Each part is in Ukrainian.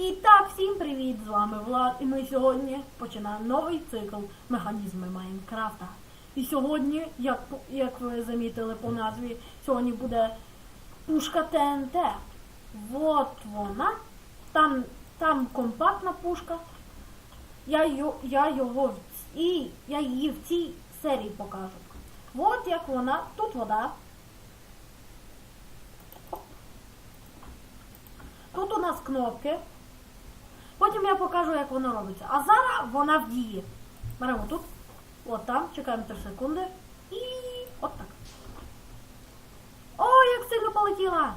І так, всім привіт! З вами Влад, і ми сьогодні починаємо новий цикл механізми Майнкрафта. І сьогодні, як, як ви замітили по назві, сьогодні буде пушка ТНТ. Вот вона. Там, там компактна пушка. Я, я його цій, я її в цій серії покажу. От як вона, тут вода. Тут у нас кнопки. Потім я покажу, як воно робиться. А зараз вона в дії. Беремо тут. От там, чекаємо 3 секунди. І от так. О, як сильно полетіла!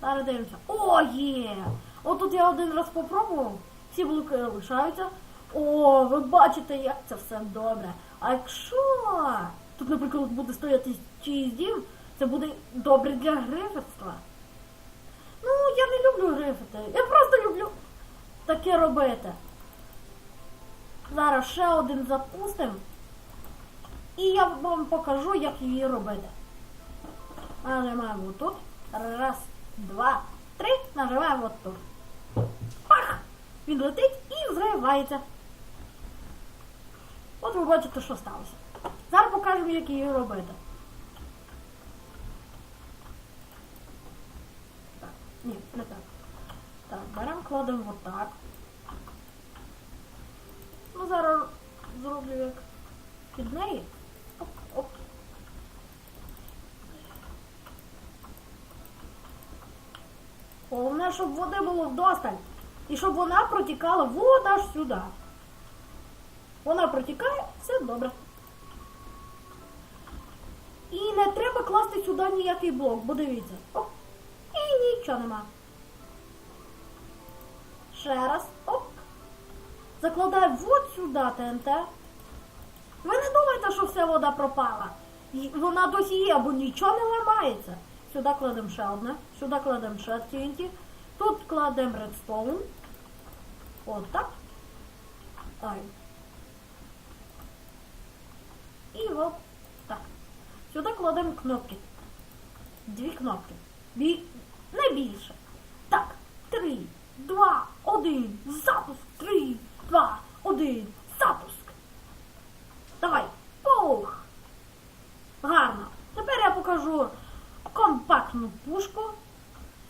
Зараз дивимося. О, є! От тут я один раз попробував. Всі блоки лишаються. О, ви бачите, як це все добре. А якщо тут, наприклад, буде стояти чиїсь дім, це буде добре для гриферства. Ну, я не люблю грифити. Я просто люблю таке робити. Зараз ще один запустимо. І я вам покажу, як її робити. Нажимаємо тут. Раз, два, три. Нажимаємо тут. Пах! Він летить і взривається. От ви бачите, що сталося. Зараз покажемо, як її робити. Ні, не так. Беремо, кладемо отак. Ну, зараз зроблю як під неї. Оп, оп. Головне, щоб води було вдосталь. І щоб вона протікала вот аж сюди. Вона протікає, все добре. І не треба класти сюди ніякий блок, бо дивіться. Оп. І нічого нема. Ще раз. Оп. Закладаю вот сюди ТНТ. Ви не думайте, що вся вода пропала. Вона досі є, бо нічого не ламається. Сюди кладемо ще одне, сюди кладемо ще TNT. Тут кладемо редстоун. От так. Ай. І от так. Сюди кладемо кнопки. Дві кнопки. Бі... Не більше. Так. Три, один. Запуск. Три, два, один. Запуск. Давай. Пух. Гарно. Тепер я покажу компактну пушку.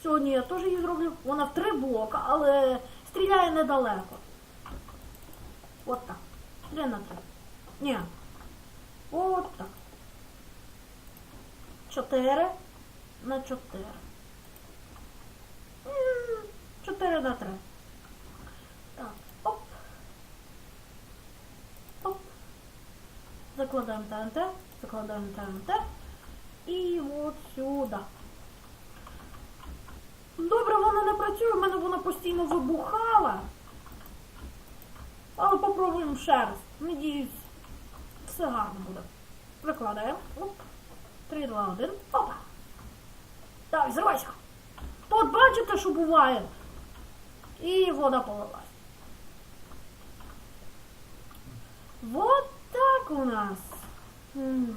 Сьогодні я теж її зроблю. Вона в три блока, але стріляє недалеко. От так. Три на три. Ні. От так. Чотири на чотири. М, Чотири на три. Так. Оп. Оп. Закладаємо ТНТ. Закладаємо ТНТ. І от сюди. Добре, вона не працює, в мене вона постійно вибухала. Але попробуємо ще раз. Надіюсь, все гарно буде. Викладаємо. Оп. 3, 2, 1. Опа. Так, зривайся. Тут бачите, що буває. І вода полилась. Вот так у нас. М.